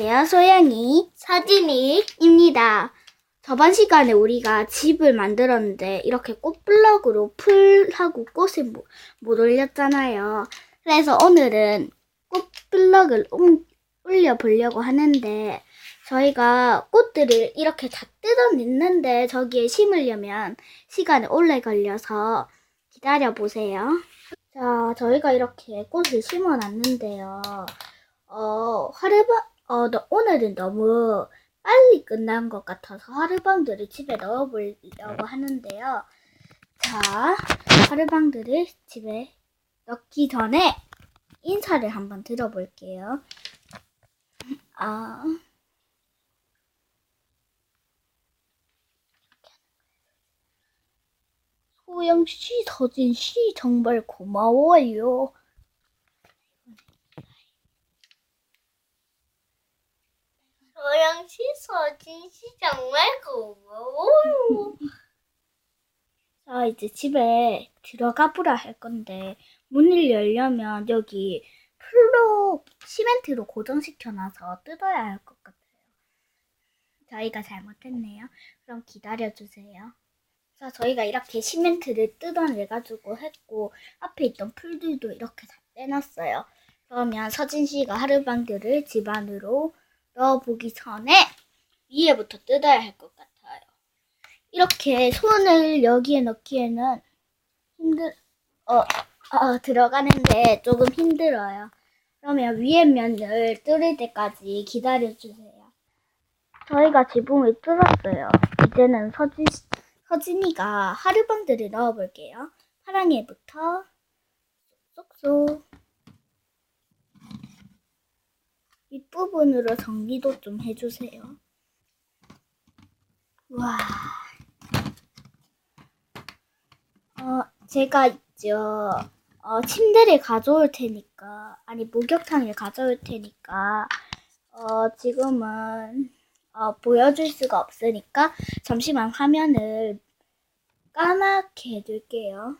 안녕하세요, 소양이 사진이입니다. 저번 시간에 우리가 집을 만들었는데 이렇게 꽃블럭으로 풀하고 꽃을 못, 못 올렸잖아요. 그래서 오늘은 꽃블럭을 옮- 올려보려고 하는데 저희가 꽃들을 이렇게 다 뜯어냈는데 저기에 심으려면 시간이 오래 걸려서 기다려보세요. 자, 저희가 이렇게 꽃을 심어놨는데요. 어, 하루방, 어, 너- 오늘은 너무 빨리 끝난 것 같아서 하루방들을 집에 넣어보려고 하는데요. 자, 하루방들을 집에 넣기 전에 인사를 한번 들어볼게요. 아, 소영 씨, 서진 씨, 정말 고마워요. 서진 씨 정말 고마워요. 자, 이제 집에 들어가 보라 할 건데, 문을 열려면 여기 풀로 시멘트로 고정시켜놔서 뜯어야 할 것 같아요. 저희가 잘못했네요. 그럼 기다려주세요. 자, 저희가 이렇게 시멘트를 뜯어내가지고 했고, 앞에 있던 풀들도 이렇게 다 빼놨어요. 그러면 서진 씨가 하루방들을 집 안으로 넣어보기 전에 위에부터 뜯어야 할 것 같아요. 이렇게 손을 여기에 넣기에는 힘들, 어, 어, 들어가는데 조금 힘들어요. 그러면 위에 면을 뚫을 때까지 기다려주세요. 저희가 지붕을 뚫었어요. 이제는 서진, 서진이가 하루방들을 넣어볼게요. 파랑이부터 쏙쏙. 윗부분으로 정리도 좀 해주세요. 와. 어, 제가 있죠. 어, 침대를 가져올 테니까, 아니, 목욕탕을 가져올 테니까, 어, 지금은, 어, 보여줄 수가 없으니까, 잠시만 화면을 까맣게 해둘게요.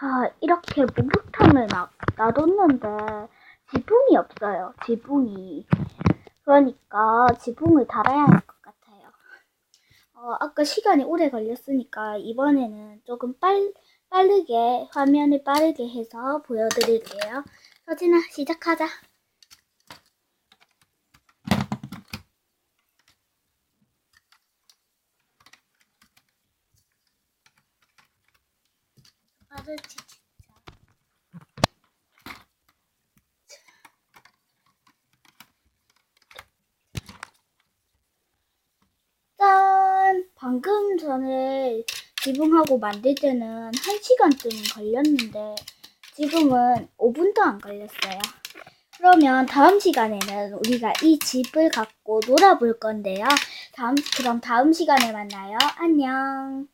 자, 이렇게 목욕탕을 놔, 놔뒀는데 지붕이 없어요. 지붕이. 그러니까 지붕을 달아야 할 것 같아요. 어, 아까 시간이 오래 걸렸으니까 이번에는 조금 빨, 빠르게, 화면을 빠르게 해서 보여드릴게요. 서진아, 시작하자. 빠르지, 진짜. 짠! 방금 전에 지붕하고 만들 때는 1시간쯤 걸렸는데 지금은 5분도 안 걸렸어요. 그러면 다음 시간에는 우리가 이 집을 갖고 놀아볼 건데요. 다음, 그럼 다음 시간에 만나요. 안녕.